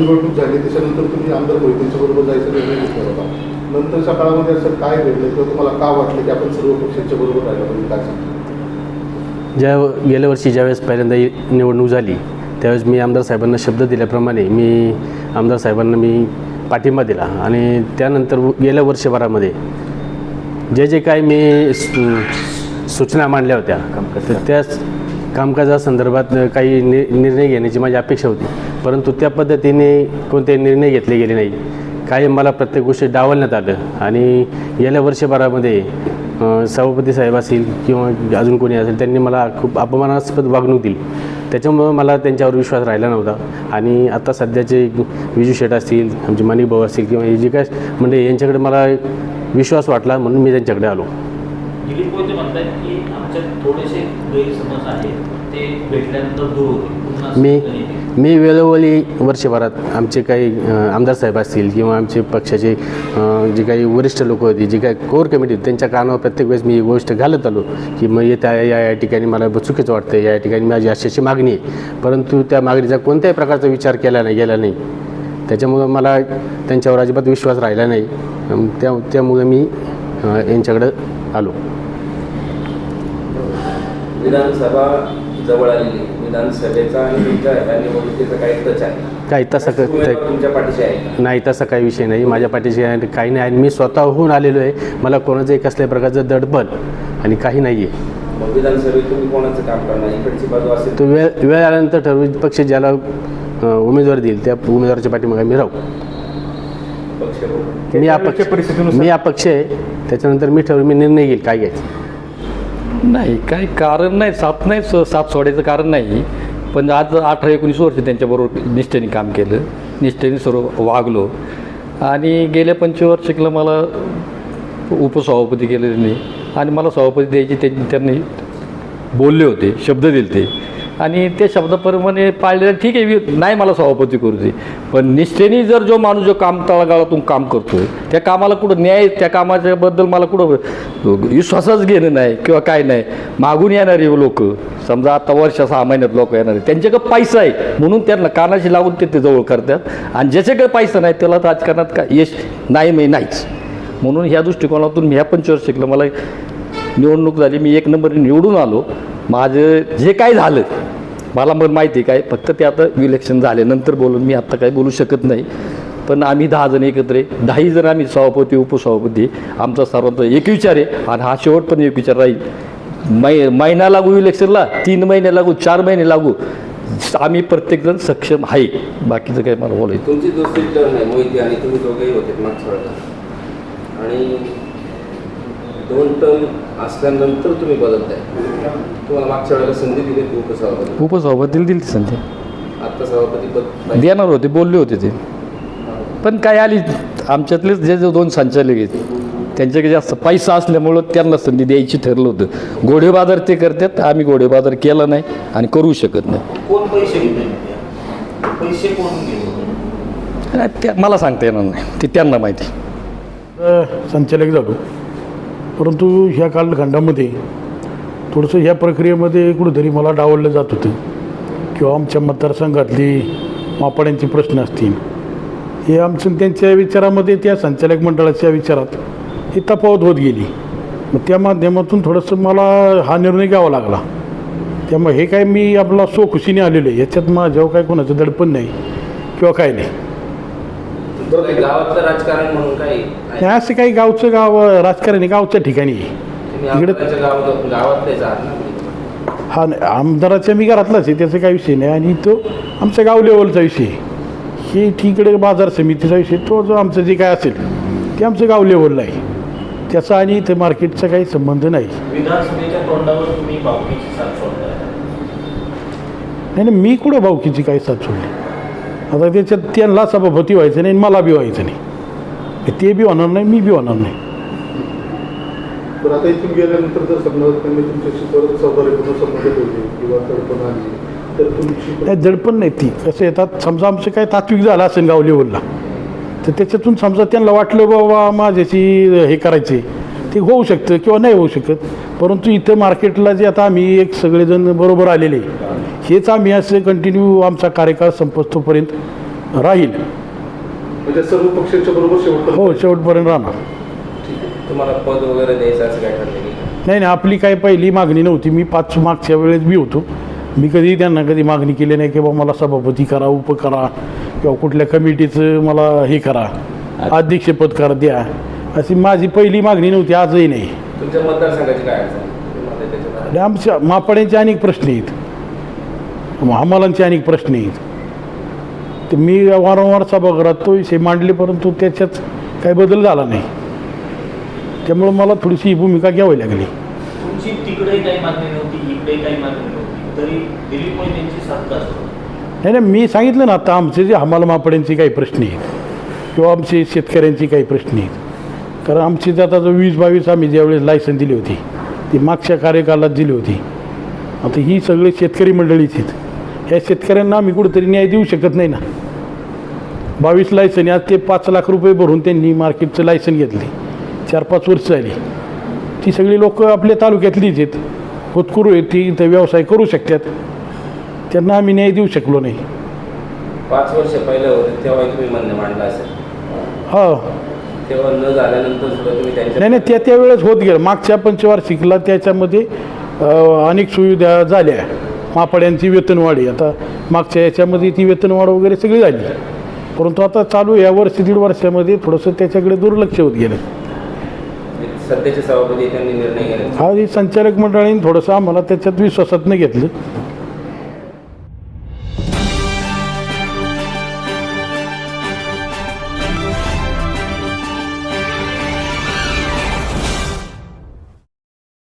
निवडणूक झाली त्याच्यानंतर तुम्ही आमदार मोहितेंच्या बरोबर जायचा निर्णय घेतला होता. नंतरच्या काळामध्ये असं काय घडलं किंवा तुम्हाला का वाटलं की आपण सर्व पक्षांच्या बरोबर राहिलं पाहिजे काय सांगतो? ज्या गेल्या वर्षी ज्यावेळेस पहिल्यांदा निवडणूक झाली त्यावेळेस मी आमदार साहेबांना शब्द दिल्याप्रमाणे मी आमदार साहेबांना मी पाठिंबा दिला. आणि त्यानंतर गेल्या वर्षभरामध्ये जे जे काही मी सूचना मांडल्या होत्या तर त्या कामकाजासंदर्भात काही नि निर्णय घेण्याची माझी अपेक्षा होती. परंतु त्या पद्धतीने कोणते निर्णय घेतले गेले नाही. काही मला प्रत्येक गोष्टी डावलण्यात आलं आणि गेल्या वर्षभरामध्ये सभापती साहेब असतील किंवा अजून कोणी असेल त्यांनी मला खूप अपमानास्पद वागणूक दिली. त्याच्यामुळं मला त्यांच्यावर विश्वास राहिला नव्हता. आणि आता सध्याचे विजू शेठ असतील आमचे माणिक भाऊ असतील किंवा हे जे काय म्हणजे यांच्याकडे मला विश्वास वाटला म्हणून मी त्यांच्याकडे आलो. मी. मी वेळोवेळी वर्षभरात आमचे काही आमदार साहेब असतील किंवा आमचे पक्षाचे जे काही वरिष्ठ लोक होते जे काही कोर कमिटी होती त्यांच्या कानावर प्रत्येक वेळेस मी ही गोष्ट घालत आलो की मग येत्या या या ठिकाणी मला चुकीचं वाटतं या ठिकाणी माझी अशी अशी मागणी आहे. परंतु त्या मागणीचा कोणत्याही प्रकारचा विचार केला नाही गेला नाही. त्याच्यामुळं मला त्यांच्यावर अजिबात विश्वास राहिला नाही. त्या त्यामुळे मी यांच्याकडं आलो. विधानसभा जवळ आलेली विधानसभेचा आणि तुमच्या ह्या निवडणुकीचा काही टच आहे काही तसं क- उमेदवार तुमच्या पाठीशी आहे का? नाही तसा काही विषय नाही. माझ्या पाठीशी आहे- काही नाही. आणि मी स्वतःहून आलेलो आहे. मला कोणाचंही कसल्याही प्रकारचं दडपण आणि काही नाही आहे मग विधानसभेत तुम्ही कोणाचं काम करणार? इकडची बाजू असेल. तो वेळ वेळ आल्यानंतर ठरवित पक्ष ज्याला अ, उमेदवार देईल त्या उमेदवाराच्या पाठीमागे मी राहू. पक्ष. मी अपक्ष मी अपक्ष आहे. त्याच्यानंतर मी ठरवून मी निर्णय घेईल. काय घ्यायचं? नाही काही कारण नाही साथ नाही स- साथ सोडायचं कारण नाही. पण आज अठरा एकोणीस वर्ष त्यांच्याबरोबर निष्ठेने काम केलं. निष्ठेने सर्व वागलो. आणि गेल्या पंचवर्षिकला मला उपसभापती केले त्यांनी आणि मला सभापती द्यायची त्यांनी त्यांनी बोलले होते शब्द दिले ते आणि त्या शब्दाप्रमाणे पाळले ठीक आहे नाही मला सभापती करू दे. पण निष्ठेने जर जो माणूस जो काम तळागाळातून काम करतोय त्या कामाला कुठं न्याय त्या कामाच्याबद्दल मला कुठं विश्वासच घेणं नाही किंवा काय नाही. मागून येणारे लोक समजा आता वर्ष सहा महिन्यात लोक येणार आहे त्यांच्याकडे पैसा आहे. म्हणून त्यांना कानाशी लागून ते ते जवळ करतात. आणि ज्याच्याकडे पैसा नाही त्याला राजकारणात का यश नाही मी नाहीच. म्हणून ह्या दृष्टिकोनातून मी ह्या पंचवर्षिकला मला निवडणूक झाली मी एक नंबर निवडून आलो. माझं जे काय झालं मला मग माहिती आहे काय फक्त ते आता इलेक्शन झाल्यानंतर बोलून मी आत्ता काही बोलू शकत नाही. पण आम्ही दहा जण एकत्र आहे दहाही जण आम्ही सभापती उपसभापती आमचा सर्वांचा एक विचार आहे आणि हा शेवट पण एक विचार राहील. मै महिना लागू इलेक्शनला तीन महिने लागू चार महिने लागू. आम्ही प्रत्येकजण सक्षम आहे. बाकीचं काही मला बोलायचं. तुमची दुसरी टर्न आहे मोहिती आणि तुम्ही दोघेही होते मागच्या आणि दोन टर्न असल्यानंतर तुम्ही बदलताय. तुम्हाला मागच्या वेळेला संधी दिली होती उपसभापती. उपसभापतीला दिली ती संधी. आत्ता सभापती पद नाही. देणार होते बोलले होते ते. पण काय आली आमच्यातलेच जे जे दोन संचालक आहेत त्यांच्याकडे जास्त पैसा असल्यामुळं त्यांना संधी द्यायची ठरलं होतं. घोडे बाजार ते करतात आम्ही घोडे बाजार केला नाही आणि करू शकत नाही. कोण पैसे घेतले पैसे कोण घेतले आणि त्या मला सांगता येणार नाही. ते त्यांना माहिती. संचालक झालो परंतु ह्या कालखंडामध्ये थोडंसं ह्या प्रक्रियेमध्ये कुठंतरी मला डावललं जात होतं. किंवा आमच्या मतदारसंघातली मापाड्यांचे प्रश्न असतील. हे आमचं त्यांच्या विचारामध्ये त्या संचालक मंडळाच्या विचारात ही तफावत होत गेली. मग त्या माध्यमातून थोडंसं मला हा निर्णय घ्यावा लागला. त्यामुळे हे काय मी आपला सोखुशीने आलेलो आहे. याच्यात माझ्यावर काय कोणाचं दडपण नाही. किंवा काय नाही. गावातलं राजकारण म्हणून काही नाही. असं काही गावचं गाव राजकारण आहे गावच्या ठिकाणी आहे. तुम्ही इकडे- आमदाराच्या गावात गावातलेच आहात ना. हा नाही, आमदाराच्या मी घरातलाच आहे त्याचा काही विषय नाही. आणि तो आमच्या गाव लेवलचा विषय आहे. हे ठीकडे बाजार समितीचा विषय तो जो आमचं जे काय असेल ते आमचं गाव लेवलला आहे. त्याचा आणि इथं मार्केटचा काही संबंध नाही. विधानसभेच्या तोंडावर तुम्ही बावकीची साथ सोडताय. नाही नाही मी कुठं भावकीची काही साथ सोडली? आता त्याच्यात त्यांना सभापती व्हायचं नाही आणि मला बी व्हायचं नाही. ते बी होणार नाही मी बी होणार नाही. पण आता इथून गेल्यानंतर जर समजा त्यांनी तुमच्याशी परत सौदार्यपूर्ण संबंध ठेवले किंवा तडपण आली तर तुमची नाही दडपण नाही ती. कसं येतात समजा आमचं काय तात्विक झालं असेल गाव लेवलला तर त्याच्यातून समजा त्यांना वाटलं बाबा माझ्याशी हे करायचे ते होऊ शकतं किंवा नाही होऊ शकत. परंतु इथं मार्केटला जे आता आम्ही एक सगळेजण बरोबर आलेले हेच आम्ही असं कंटिन्यू आमचा कार्यकाळ संपतोपर्यंत राहील. म्हणजे सर्व पक्षांच्या बरोबर शेवट हो शेवटपर्यंत राहणार. तुम्हाला पद वगैरे द्यायचं असं काय ठरलं की नाही नाही आपली काही पहिली मागणी नव्हती. मी पाच मागच्या वेळेस बी होतो. मी कधी त्यांना कधी मागणी केली नाही की बा मला सभापती करा उप करा किंवा कुठल्या कमिटीचं मला हे करा. अध्यक्षपद करा द्या. अशी माझी पहिली मागणी नव्हती आजही नाही. तुमच्या मतदारसंघाची काय अडचण? तुम्हाला त्याच्यात आणि आमच्या मापाड्यांचे अनेक प्रश्न आहेत. हमालांचे अनेक प्रश्न आहेत. तर मी वारंवार सभागृहात तो विषय मांडले परंतु त्याच्यात काही बदल झाला नाही. त्यामुळं मला थोडीशी ही भूमिका घ्यावी लागली. तुमची तिकडेही काही मागणी नव्हती इकडेही काही मागणी नव्हती. तरी दिलीप मोहितेंची सत्ता नाही नाही मी सांगितलं ना आता आमचे जे हमाल मापड्यांचे काही प्रश्न आहेत किंवा आमचे शेतकऱ्यांचे काही प्रश्न आहेत. कारण आमची आता जो वीस बावीस आम्ही ज्यावेळेस लायसन दिली होती ती मागच्या कार्यकालात दिली होती. आता ही सगळे शेतकरी मंडळीच आहेत. ह्या शेतकऱ्यांना आम्ही कुठेतरी न्याय देऊ शकत नाही ना. बावीस लायसन आज ते पाच लाख रुपये भरून त्यांनी मार्केटचं लायसन घेतले. चार पाच वर्ष झाली. ती सगळी लोक आपल्या तालुक्यातलीच आहेत. होतकरू आहेत ती इथं व्यवसाय करू शकतात. त्यांना आम्ही न्याय देऊ शकलो नाही. पाच वर्ष पहिलं होते तेव्हा तुम्ही म्हणणं मांडलं असेल. हा. तेव्हा न झाल्यानंतर सुद्धा तुम्ही त्यांच्या नाही नाही त्या त्यावेळेस होत गेलं. मागच्या पंचवार्षिकला त्याच्यामध्ये अ, अनेक सुविधा झाल्या. मापाड्यांची वेतनवाढी आता मागच्या याच्यामध्ये ती वेतनवाढ वगैरे सगळी झाली. परंतु आता चालू या वर्ष दीड वर्षामध्ये थोडंसं त्याच्याकडे दुर्लक्ष होत गेलं. सध्याचे सभापती त्यांनी निर्णय घेण्याचा हा ही संचालक मंडळीने थोडंसं आम्हाला त्याच्यात विश्वासात नाही घेतलं.